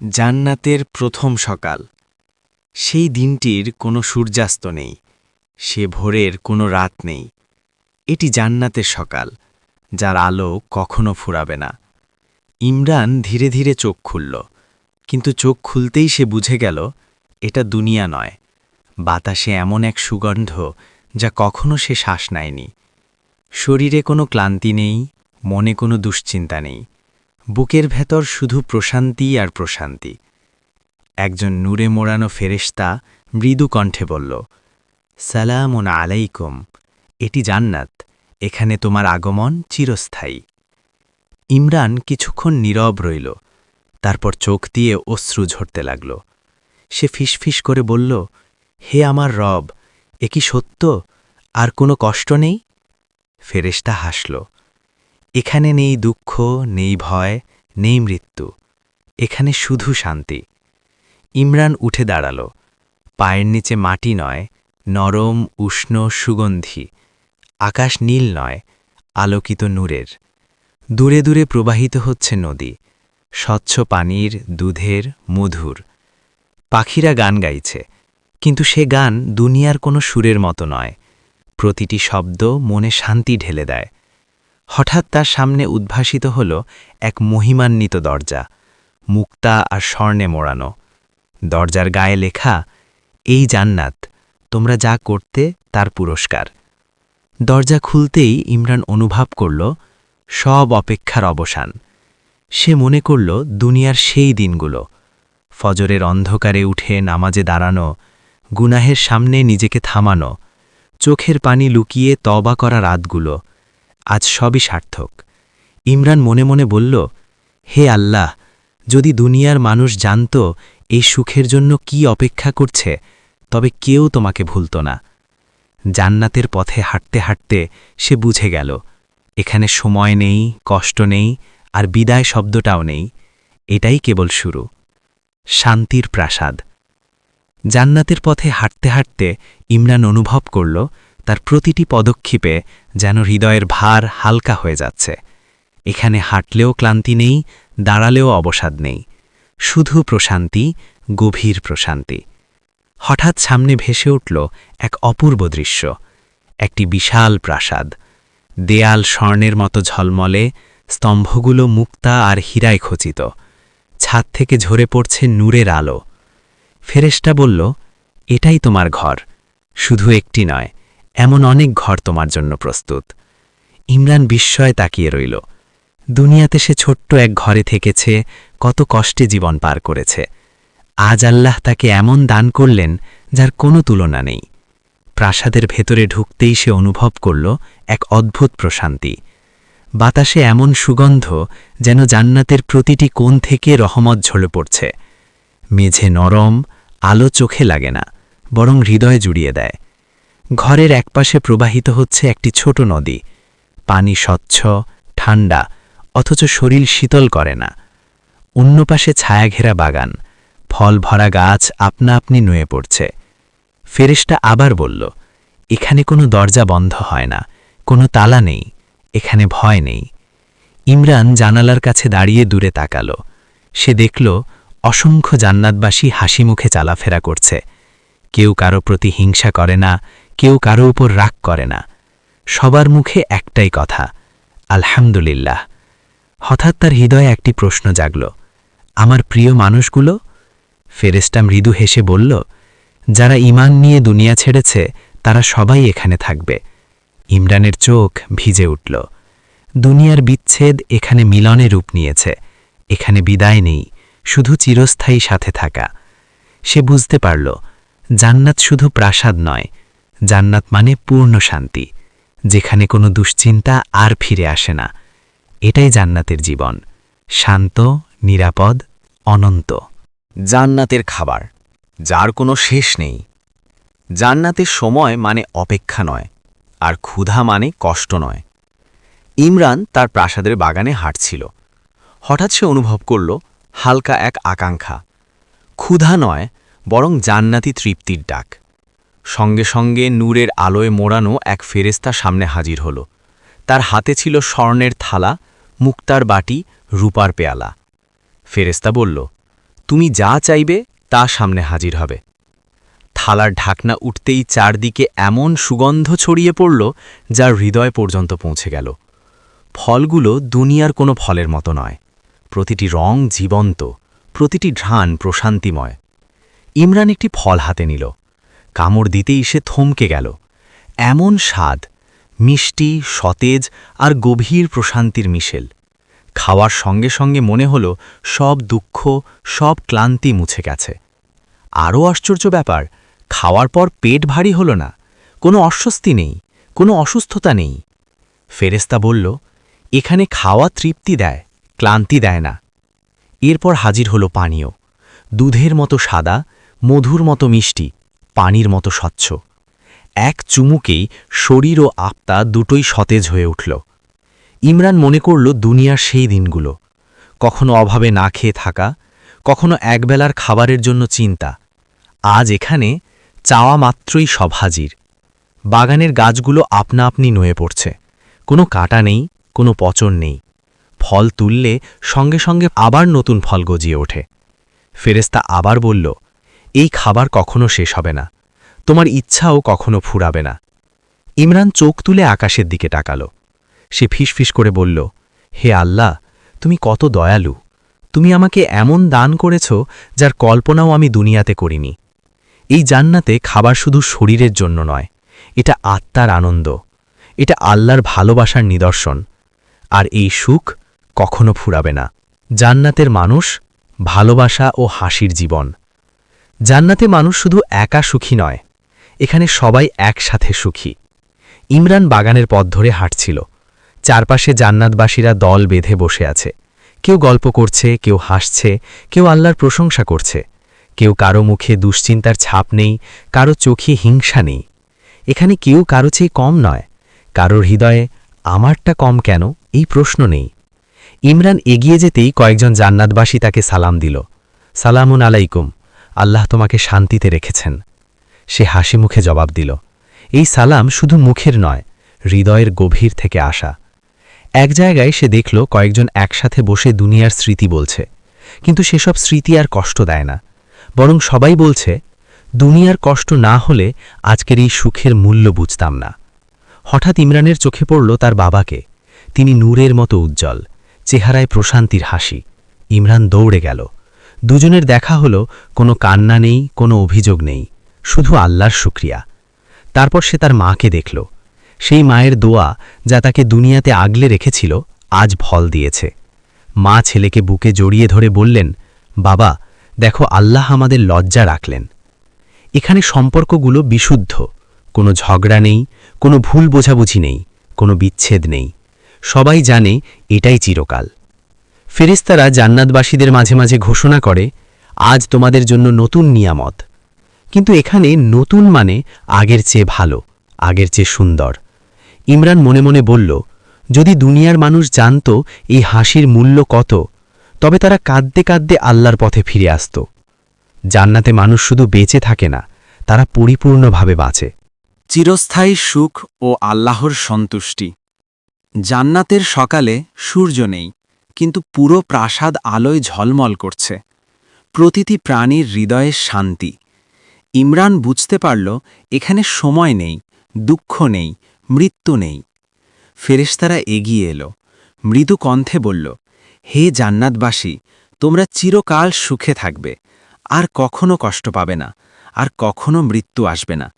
জান্নাতের প্রথম সকাল। সেই দিনটির কোনো সূর্যাস্ত নেই, সে ভোরের কোনো রাত নেই। এটি জান্নাতের সকাল, যার আলো কখনো ফুরাবে না। ইমরান ধীরে ধীরে চোখ খুলল, কিন্তু চোখ খুলতেই সে বুঝে গেল, এটা দুনিয়া নয়। বাতাসে এমন এক সুগন্ধ, যা কখনো সে শ্বাস নেয়নি। শরীরে কোনো ক্লান্তি নেই, মনে কোনো দুশ্চিন্তা নেই। বুকের ভেতর শুধু প্রশান্তি আর প্রশান্তি। একজন নূরে মোড়ানো ফেরেশতা মৃদু কণ্ঠে বলল, সালামুন আলাইকুম, এটি জান্নাত, এখানে তোমার আগমন চিরস্থায়ী। ইমরান কিছুক্ষণ নীরব রইল, তারপর চোখ দিয়ে অশ্রু ঝরতে লাগল। সে ফিসফিস করে বলল, হে আমার রব, এ কি সত্য? আর কোনো কষ্ট নেই? ফেরেশতা হাসল এখানে নেই দুঃখ, নেই ভয়, নেই মৃত্যু। এখানে শুধু শান্তি। ইমরান উঠে দাঁড়াল। পায়ের নিচে মাটি নয়, নরম, উষ্ণ, সুগন্ধি। আকাশ নীল নয়, আলোকিত নূরের। দূরে দূরে প্রবাহিত হচ্ছে নদী। স্বচ্ছ পানির, দুধের, মধুর। পাখিরা গান গাইছে, কিন্তু সে গান দুনিয়ার কোনো সুরের মতো নয়। প্রতিটি শব্দ মনে শান্তি ঢেলে দেয়। হঠাৎ তার সামনে উদ্ভাসিত হল এক মহিমান্বিত দরজা, মুক্তা আর স্বর্ণে মোড়ানো। দরজার গায়ে লেখা, এই জান্নাত, তোমরা যা করতে তার পুরস্কার। দরজা খুলতেই ইমরান অনুভব করল সব অপেক্ষার অবসান। সে মনে করল দুনিয়ার সেই দিনগুলো, ফজরের অন্ধকারে উঠে নামাজে দাঁড়ানো, গুনাহের সামনে নিজেকে থামানো, চোখের পানি লুকিয়ে তবা করা রাতগুলো আজ সবই সার্থক। ইমরান মনে মনে বলল, হে আল্লাহ, যদি দুনিয়ার মানুষ জানত এই সুখের জন্য কি অপেক্ষা করছে, তবে কেউ তোমাকে ভুলত না। জান্নাতের পথে হাঁটতে হাঁটতে সে বুঝে গেল, এখানে সময় নেই, কষ্ট নেই, আর বিদায় শব্দটাও নেই। এটাই কেবল শুরু। শান্তির প্রাসাদ। জান্নাতের পথে হাঁটতে হাঁটতে ইমরান অনুভব করল তার প্রতিটি পদক্ষেপে যেন হৃদয়ের ভার হালকা হয়ে যাচ্ছে। এখানে হাঁটলেও ক্লান্তি নেই, দাঁড়ালেও অবসাদ নেই। শুধু প্রশান্তি, গভীর প্রশান্তি। হঠাৎ সামনে ভেসে উঠল এক অপূর্ব দৃশ্য, একটি বিশাল প্রাসাদ। দেয়াল স্বর্ণের মতো ঝলমলে, স্তম্ভগুলো মুক্তা আর হীরায় খচিত। ছাদ থেকে ঝরে পড়ছে নূরের আলো। ফেরেশটা বলল, এটাই তোমার ঘর, শুধু একটি নয় এমন অনেক ঘর তোমার জন্য প্রস্তুত। ইমরান বিস্ময় তাকিয়ে রইল। দুনিয়াতে সে ছোট্ট এক ঘরে থেকেছে, কত কষ্টে জীবন পার করেছে। আজ আল্লাহ তাকে এমন দান করলেন, যার কোনো তুলনা নেই। প্রাসাদের ভেতরে ঢুকতেই সে অনুভব করল এক অদ্ভুত প্রশান্তি। বাতাসে এমন সুগন্ধ যেন জান্নাতের প্রতিটি কোণ থেকে রহমত ঝলে পড়ছে। মেঝে নরম, আলো চোখে লাগে না, বরং হৃদয় জুড়িয়ে দেয়। ঘরের একপাশে প্রবাহিত হচ্ছে একটি ছোট নদী। পানি স্বচ্ছ, ঠান্ডা, অথচ শরীর শীতল করে না। অন্য পাশে ছায়াঘেরা বাগান। ফল ভরা গাছ আপনা আপনি নুয়ে পড়ছে। ফেরেশটা আবার বলল, এখানে কোনো দরজা বন্ধ হয় না। কোনো তালা নেই। এখানে ভয় নেই। ইমরান জানালার কাছে দাঁড়িয়ে দূরে তাকাল। সে দেখল, অসংখ্য জান্নাতবাসী হাসি মুখে চালাফেরা করছে। কেউ কারও প্রতি হিংসা করে না কেউ কারও উপর রাগ করে না। সবার মুখে একটাই কথা, আলহামদুলিল্লাহ। হঠাৎ তার হৃদয়ে একটি প্রশ্ন জাগল, আমার প্রিয় মানুষগুলো? ফেরেস্টা মৃদু হেসে বলল, যারা ইমান নিয়ে দুনিয়া ছেড়েছে, তারা সবাই এখানে থাকবে। ইমরানের চোখ ভিজে উঠল, দুনিয়ার বিচ্ছেদ এখানে মিলনে রূপ নিয়েছে, এখানে বিদায় নেই, শুধু চিরস্থায়ী সাথে থাকা। সে বুঝতে পারল, জান্নাত শুধু প্রাসাদ নয় জান্নাত মানে পূর্ণ শান্তি, যেখানে কোনো দুশ্চিন্তা আর ফিরে আসে না। এটাই জান্নাতের জীবন, শান্ত, নিরাপদ, অনন্ত। জান্নাতের খাবার, যার কোনো শেষ নেই। জান্নাতের সময় মানে অপেক্ষা নয়, আর ক্ষুধা মানে কষ্ট নয়। ইমরান তার প্রাসাদের বাগানে হাঁটছিল। হঠাৎ সে অনুভব করল, হালকা এক আকাঙ্ক্ষা। ক্ষুধা নয়, বরং জান্নাতি তৃপ্তির ডাক। সঙ্গে সঙ্গে নূরের আলোয় মোড়ানো এক ফেরেস্তা সামনে হাজির হল। তার হাতে ছিল স্বর্ণের থালা, মুক্তার বাটি, রূপার পেয়ালা। ফেরেস্তা বলল, তুমি যা চাইবে তা সামনে হাজির হবে। থালার ঢাকনা উঠতেই চারদিকে এমন সুগন্ধ ছড়িয়ে পড়ল যা হৃদয় পর্যন্ত পৌঁছে গেল। ফলগুলো দুনিয়ার কোনো ফলের মতো নয়। প্রতিটি রং জীবন্ত, প্রতিটি ঘ্রাণ প্রশান্তিময়। ইমরান একটি ফল হাতে নিল। কামড় দিতেই সে থমকে গেল। এমন স্বাদ, মিষ্টি, সতেজ আর গভীর প্রশান্তির মিশেল। খাওয়ার সঙ্গে সঙ্গে মনে হল সব দুঃখ, সব ক্লান্তি মুছে গেছে। আরও আশ্চর্য ব্যাপার, খাওয়ার পর পেট ভারী হল না। কোনো অস্বস্তি নেই, কোনো অসুস্থতা নেই। ফেরেস্তা বলল, এখানে খাওয়া তৃপ্তি দেয়, ক্লান্তি দেয় না। এরপর হাজির হলো পানীয়, দুধের মতো সাদা, মধুর মতো মিষ্টি। পানির মতো স্বচ্ছ। এক চুমুকেই শরীর ও আত্মা দুটোই সতেজ হয়ে উঠল। ইমরান মনে করল দুনিয়ার সেই দিনগুলো। কখনো অভাবে না খেয়ে থাকা, কখনো একবেলার খাবারের জন্য চিন্তা। আজ এখানে চাওয়া মাত্রই সব হাজির। বাগানের গাছগুলো আপনা আপনি নয়ে পড়ছে। কোনো কাটা নেই, কোনো পচন নেই। ফল তুললে সঙ্গে সঙ্গে আবার নতুন ফল গজিয়ে ওঠে। ফেরেস্তা আবার বলল এই খাবার কখনো শেষ হবে না। তোমার ইচ্ছাও কখনো ফুরাবে না। ইমরান চোখ তুলে আকাশের দিকে তাকাল। সে ফিসফিস করে বলল, হে আল্লাহ, তুমি কত দয়ালু। তুমি আমাকে এমন দান করেছ যার কল্পনাও আমি দুনিয়াতে করিনি। এই জান্নাতে খাবার শুধু শরীরের জন্য নয়, এটা আত্মার আনন্দ। এটা আল্লাহর ভালোবাসার নিদর্শন। আর এই সুখ কখনো ফুরাবে না। জান্নাতের মানুষ ভালোবাসা ও হাসির জীবন। জান্নাতে মানুষ শুধু একা সুখী নয়, এখানে সবাই একসাথে সুখী। ইমরান বাগানের পথ ধরে হাঁটছিল। চারপাশে জান্নাতবাসীরা দল বেঁধে বসে আছে। কেউ গল্প করছে, কেউ হাসছে, কেউ আল্লাহর প্রশংসা করছে। কেউ কারও মুখে দুশ্চিন্তার ছাপ নেই, কারও চোখে হিংসা নেই। এখানে কেউ কারও চেয়ে কম নয়। কারোর হৃদয়ে, আমারটা কম কেন? এই প্রশ্ন নেই। ইমরান এগিয়ে যেতেই কয়েকজন জান্নাতবাসী তাকে সালাম দিল। সালামুন আলাইকুম। আল্লাহ তোমাকে শান্তিতে রেখেছেন। সে হাসি মুখে জবাব দিল, এই সালাম শুধু মুখের নয়, হৃদয়ের গভীর থেকে আসা। এক জায়গায় সে দেখল কয়েকজন একসাথে বসে দুনিয়ার স্মৃতি বলছে, কিন্তু সেসব স্মৃতি আর কষ্ট দেয় না। বরং সবাই বলছে, দুনিয়ার কষ্ট না হলে আজকের এই সুখের মূল্য বুঝতাম না। হঠাৎ ইমরানের চোখে পড়ল তার বাবাকে। তিনি নূরের মতো উজ্জ্বল, চেহারায় প্রশান্তির হাসি। ইমরান দৌড়ে গেল। দুজনের দেখা হলো, কোনো কান্না নেই, কোনো অভিযোগ নেই, শুধু আল্লাহর শুক্রিয়া। তারপর সে তার মাকে দেখল। সেই মায়ের দোয়া যা তাকে দুনিয়াতে আগলে রেখেছিল, আজ ফল দিয়েছে। মা ছেলেকে বুকে জড়িয়ে ধরে বললেন, বাবা, দেখো আল্লাহ আমাদের লজ্জা রাখলেন। এখানে সম্পর্কগুলো বিশুদ্ধ। কোনো ঝগড়া নেই, কোনো ভুল বোঝাবুঝি নেই, কোনো বিচ্ছেদ নেই। সবাই জানে এটাই চিরকাল। ফেরেস্তারা জান্নাতবাসীদের মাঝে মাঝে ঘোষণা করে, আজ তোমাদের জন্য নতুন নিয়ামত। কিন্তু এখানে নতুন মানে আগের চেয়ে ভালো, আগের চেয়ে সুন্দর। ইমরান মনে মনে বলল, যদি দুনিয়ার মানুষ জানত এই হাসির মূল্য কত, তবে তারা কাঁদতে কাঁদতে আল্লাহর পথে ফিরে আসত। জান্নাতে মানুষ শুধু বেঁচে থাকে না, তারা পরিপূর্ণভাবে বাঁচে। চিরস্থায়ী সুখ ও আল্লাহর সন্তুষ্টি। জান্নাতের সকালে সূর্য নেই। কিন্তু পুরো প্রাসাদ আলোয় ঝলমল করছে। প্রতিটি প্রাণীর হৃদয়ে শান্তি। ইমরান বুঝতে পারল, এখানে সময় নেই, দুঃখ নেই, মৃত্যু নেই। ফেরেশতারা এগিয়ে এলো। মৃদু কণ্ঠে বলল, হে জান্নাতবাসী, তোমরা চিরকাল সুখে থাকবে। আর কখনো কষ্ট পাবে না, আর কখনো মৃত্যু আসবে না।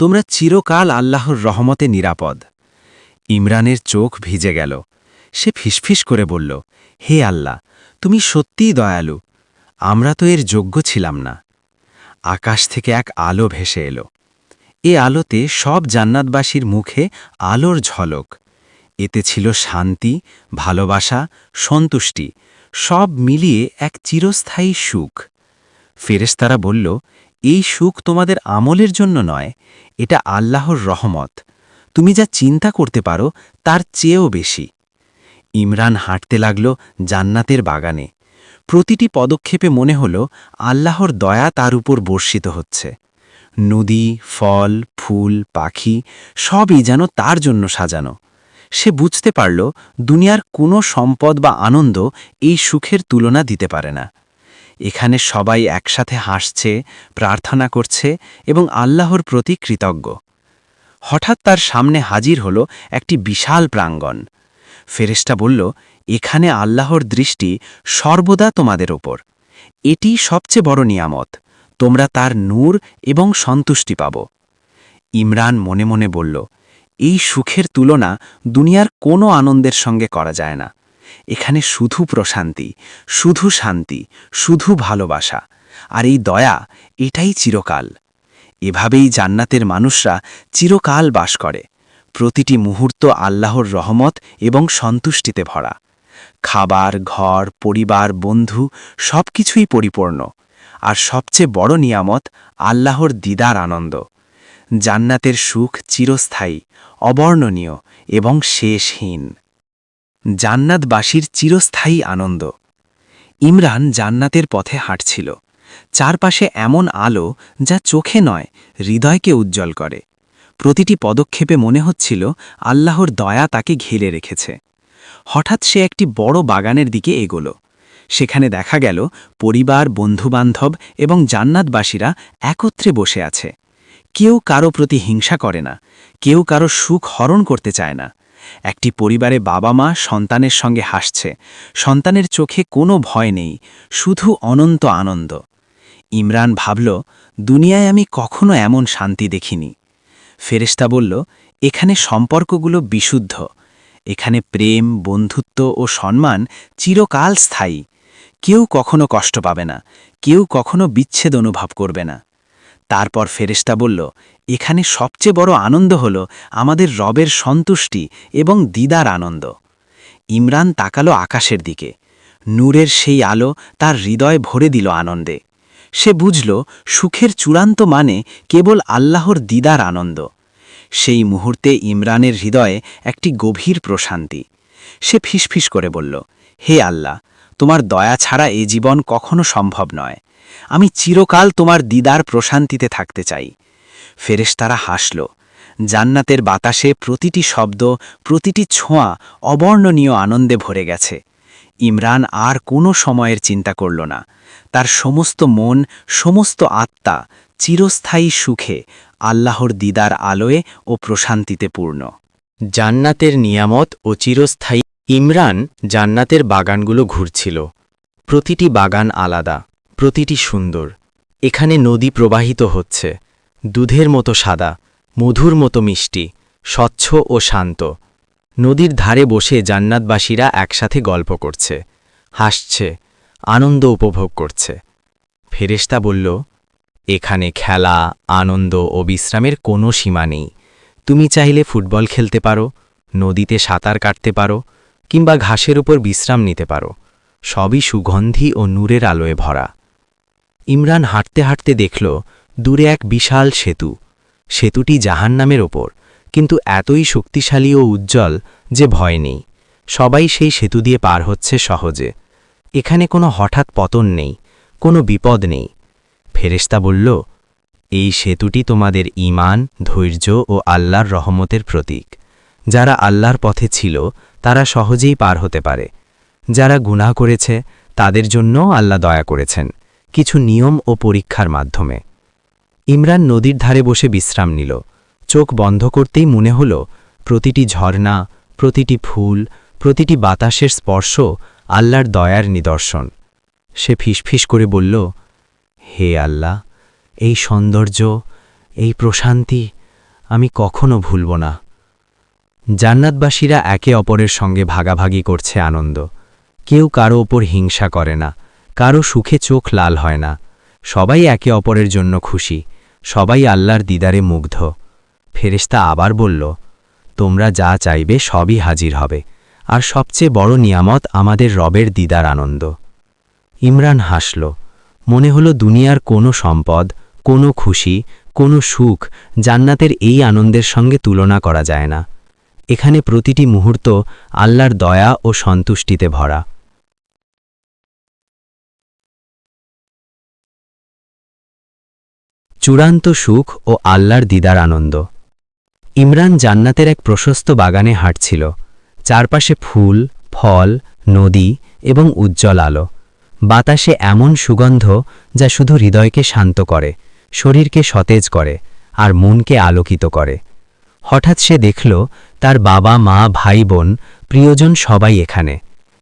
তোমরা চিরকাল আল্লাহর রহমতে নিরাপদ। ইমরানের চোখ ভিজে গেল। সে ফিসফিস করে বলল, হে আল্লাহ, তুমি সত্যিই দয়ালু। আমরা তো এর যোগ্য ছিলাম না। আকাশ থেকে এক আলো ভেসে এলো। এ আলোতে সব জান্নাতবাসীর মুখে আলোর ঝলক। এতে ছিল শান্তি, ভালোবাসা, সন্তুষ্টি, সব মিলিয়ে এক চিরস্থায়ী সুখ। ফেরেস্তারা বলল, এই সুখ তোমাদের আমলের জন্য নয়, এটা আল্লাহর রহমত। তুমি যা চিন্তা করতে পারো, তার চেয়েও বেশি। ইমরান হাঁটতে লাগল জান্নাতের বাগানে। প্রতিটি পদক্ষেপে মনে হল আল্লাহর দয়া তার উপর বর্ষিত হচ্ছে। নদী, ফল, ফুল, পাখি সবই যেন তার জন্য সাজানো। সে বুঝতে পারল দুনিয়ার কোনো সম্পদ বা আনন্দ এই সুখের তুলনা দিতে পারে না। এখানে সবাই একসাথে হাসছে, প্রার্থনা করছে এবং আল্লাহর প্রতি কৃতজ্ঞ। হঠাৎ তার সামনে হাজির হল একটি বিশাল প্রাঙ্গণ। ফেরেশতা বলল, এখানে আল্লাহর দৃষ্টি সর্বদা তোমাদের ওপর এটি সবচেয়ে বড় নিয়ামত। তোমরা তার নূর এবং সন্তুষ্টি পাব। ইমরান মনে মনে বলল, এই সুখের তুলনা দুনিয়ার কোনো আনন্দের সঙ্গে করা যায় না। এখানে শুধু প্রশান্তি, শুধু শান্তি, শুধু ভালোবাসা, আর এই দয়া, এটাই চিরকাল। এভাবেই জান্নাতের মানুষরা চিরকাল বাস করে। প্রতিটি মুহূর্ত আল্লাহর রহমত এবং সন্তুষ্টিতে ভরা। খাবার, ঘর, পরিবার, বন্ধু সব কিছুই পরিপূর্ণ। আর সবচেয়ে বড় নিয়ামত আল্লাহর দিদার আনন্দ। জান্নাতের সুখ চিরস্থায়ী, অবর্ণনীয় এবং শেষহীন। জান্নাতবাসীর চিরস্থায়ী আনন্দ। ইমরান জান্নাতের পথে হাঁটছিল। চারপাশে এমন আলো যা চোখে নয়, হৃদয়কে উজ্জ্বল করে। প্রতিটি পদক্ষেপে মনে হচ্ছিল আল্লাহর দয়া তাকে ঘিরে রেখেছে। হঠাৎ সে একটি বড় বাগানের দিকে এগোল। সেখানে দেখা গেল পরিবার, বন্ধুবান্ধব এবং জান্নাতবাসীরা একত্রে বসে আছে। কেউ কারও প্রতি হিংসা করে না, কেউ কারও সুখ হরণ করতে চায় না। একটি পরিবারে বাবা মা সন্তানের সঙ্গে হাসছে। সন্তানের চোখে কোনো ভয় নেই, শুধু অনন্ত আনন্দ। ইমরান ভাবল, দুনিয়ায় আমি কখনো এমন শান্তি দেখিনি। ফেরেশতা বলল, এখানে সম্পর্কগুলো বিশুদ্ধ। এখানে প্রেম, বন্ধুত্ব ও সম্মান চিরকাল স্থায়ী। কেউ কখনো কষ্ট পাবে না, কেউ কখনো বিচ্ছেদ অনুভব করবে না। তারপর ফেরেশতা বলল, এখানে সবচেয়ে বড় আনন্দ হল আমাদের রবের সন্তুষ্টি এবং দিদার আনন্দ। ইমরান তাকালো আকাশের দিকে। নূরের সেই আলো তার হৃদয় ভরে দিল আনন্দে। সে বুঝল, সুখের চূড়ান্ত মানে কেবল আল্লাহর দিদার আনন্দ। সেই মুহূর্তে ইমরানের হৃদয়ে একটি গভীর প্রশান্তি। সে ফিসফিস করে বলল, হে আল্লাহ, তোমার দয়া ছাড়া এ জীবন কখনো সম্ভব নয়। আমি চিরকাল তোমার দিদার প্রশান্তিতে থাকতে চাই। ফেরেশতারা হাসল, জান্নাতের বাতাসে প্রতিটি শব্দ, প্রতিটি ছোঁয়া অবর্ণনীয় আনন্দে ভরে গেছে। ইমরান আর কোনো সময়ের চিন্তা করল না। তার সমস্ত মন, সমস্ত আত্মা চিরস্থায়ী সুখে আল্লাহর দিদার আলোয় ও প্রশান্তিতে পূর্ণ। জান্নাতের নিয়ামত ও চিরস্থায়ী ইমরান জান্নাতের বাগানগুলো ঘুরছিল। প্রতিটি বাগান আলাদা, প্রতিটি সুন্দর। এখানে নদী প্রবাহিত হচ্ছে। দুধের মতো সাদা, মধুর মতো মিষ্টি, স্বচ্ছ ও শান্ত। নদীর ধারে বসে জান্নাতবাসীরা একসাথে গল্প করছে, হাসছে, আনন্দ উপভোগ করছে। ফেরেশতা বলল, এখানে খেলা, আনন্দ ও বিশ্রামের কোনো সীমা নেই। তুমি চাইলে ফুটবল খেলতে পারো, নদীতে সাঁতার কাটতে পারো, কিংবা ঘাসের উপর বিশ্রাম নিতে পারো। সবই সুগন্ধি ও নূরের আলোয় ভরা। ইমরান হাঁটতে হাঁটতে দেখল, দূরে এক বিশাল সেতু। সেতুটি জাহান্নামের ওপর। কিন্তু এতই শক্তিশালী ও উজ্জ্বল যে ভয় নেই। সবাই সেই সেতু দিয়ে পার হচ্ছে সহজে। এখানে কোনো হঠাৎ পতন নেই, কোনো বিপদ নেই। ফেরেশতা বলল, এই সেতুটি তোমাদের ঈমান, ধৈর্য ও আল্লাহর রহমতের প্রতীক। যারা আল্লাহর পথে ছিল, তারা সহজেই পার হতে পারে। যারা গুনাহ করেছে, তাদের জন্য আল্লাহ দয়া করেছেন, কিছু নিয়ম ও পরীক্ষার মাধ্যমে। ইমরান নদীর ধারে বসে বিশ্রাম নিল। চোখ বন্ধ করতেই মনে হল, প্রতিটি ঝর্ণা, প্রতিটি ফুল, প্রতিটি বাতাসের স্পর্শ আল্লাহর দয়ার নিদর্শন। সে ফিসফিস করে বলল, হে আল্লাহ, এই সৌন্দর্য, এই প্রশান্তি আমি কখনো ভুলব না। জান্নাতবাসীরা একে অপরের সঙ্গে ভাগাভাগি করছে আনন্দ। কেউ কারও ওপর হিংসা করে না, কারও সুখে চোখ লাল হয় না। সবাই একে অপরের জন্য খুশি, সবাই আল্লাহর দিদারে মুগ্ধ। ফেরেশতা আবার বলল, তোমরা যা চাইবে সবই হাজির হবে, আর সবচেয়ে বড় নিয়ামত আমাদের রবের দিদার আনন্দ। ইমরান হাসল, মনে হলো দুনিয়ার কোনো সম্পদ, কোনো খুশি, কোনো সুখ জান্নাতের এই আনন্দের সঙ্গে তুলনা করা যায় না। এখানে প্রতিটি মুহূর্ত আল্লাহর দয়া ও সন্তুষ্টিতে ভরা। চূড়ান্ত সুখ ও আল্লাহর দিদার আনন্দ। ইমরান জান্নাতের এক প্রশস্ত বাগানে হাঁটছিল। চারপাশে ফুল, ফল, নদী এবং উজ্জ্বল আলো। বাতাসে এমন সুগন্ধ যা শুধু হৃদয়কে শান্ত করে, শরীরকে সতেজ করে আর মনকে আলোকিত করে। হঠাৎ সে দেখল, তার বাবা, মা, ভাই, বোন, প্রিয়জন সবাই এখানে।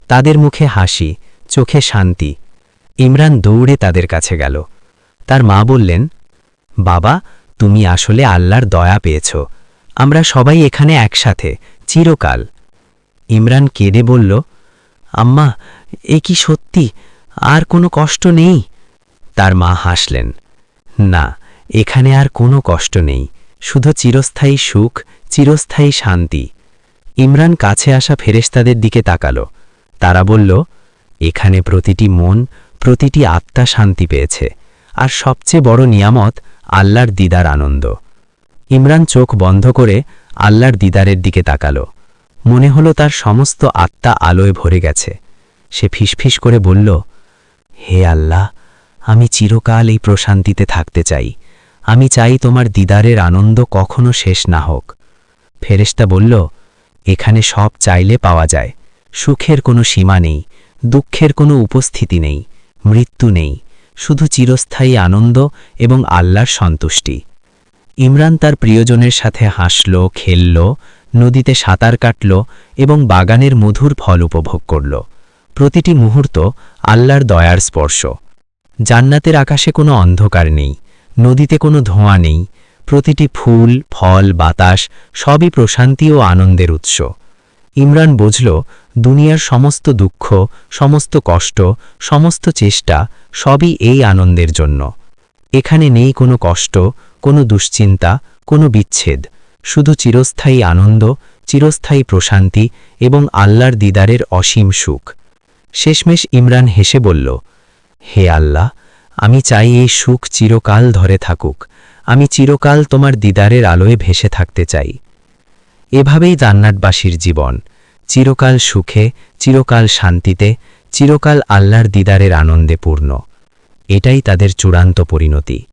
তাদের মুখে হাসি, চোখে শান্তি। ইমরান দৌড়ে তাদের কাছে গেল। তার মা বললেন, বাবা, তুমি আসলে আল্লাহর দয়া পেয়েছ। আমরা সবাই এখানে একসাথে, চিরকাল। ইমরান কেঁদে বলল, আম্মা, এ কি সত্যি? আর কোনো কষ্ট নেই? তার মা হাসলেন, না, এখানে আর কোনো কষ্ট নেই। শুধু চিরস্থায়ী সুখ, চিরস্থায়ী শান্তি। ইমরান কাছে আসা ফেরেশতাদের দিকে তাকাল। তারা বলল, এখানে প্রতিটি মন, প্রতিটি আত্মা শান্তি পেয়েছে। আর সবচেয়ে বড় নিয়ামত আল্লাহর দিদার আনন্দ। ইমরান চোখ বন্ধ করে আল্লাহর দিদারের দিকে তাকাল। মনে হলো তার সমস্ত আত্মা আলোয় ভরে গেছে। সে ফিসফিস করে বলল, হে আল্লাহ, আমি চিরকাল এই প্রশান্তিতে থাকতে চাই। আমি চাই তোমার দিদারের আনন্দ কখনো শেষ না হোক। ফেরেশতা বলল, এখানে সব চাইলে পাওয়া যায়। সুখের কোনো সীমা নেই, দুঃখের কোনো উপস্থিতি নেই, মৃত্যু নেই। শুধু চিরস্থায়ী আনন্দ এবং আল্লাহর সন্তুষ্টি। ইমরান তার প্রিয়জনের সাথে হাসল, খেলল, নদীতে সাঁতার কাটল এবং বাগানের মধুর ফল উপভোগ করল। প্রতিটি মুহূর্ত আল্লাহর দয়ার স্পর্শ। জান্নাতের আকাশে কোনো অন্ধকার নেই, নদীতে কোনো ধোঁয়া নেই, প্রতিটি ফুল, ফল, বাতাস সবই প্রশান্তি ও আনন্দের উৎস। ইমরান বুঝল, দুনিয়ার সমস্ত দুঃখ, সমস্ত কষ্ট, সমস্ত চেষ্টা সবই এই আনন্দের জন্য। এখানে নেই কোনো কষ্ট কোনো দুশ্চিন্তা, কোনো বিচ্ছেদ, শুধু চিরস্থায়ী আনন্দ, চিরস্থায়ী প্রশান্তি এবং আল্লাহর দিদারের অসীম সুখ। শেষমেশ ইমরান হেসে বলল, হে আল্লাহ, আমি চাই এই সুখ চিরকাল ধরে থাকুক। আমি চিরকাল তোমার দিদারের আলোয় ভেসে থাকতে চাই। এভাবেই জান্নাতবাসীর জীবন। চিরকাল সুখে, চিরকাল শান্তিতে, চিরকাল আল্লাহর দিদারের আনন্দে পূর্ণ। এটাই তাদের চূড়ান্ত পরিণতি।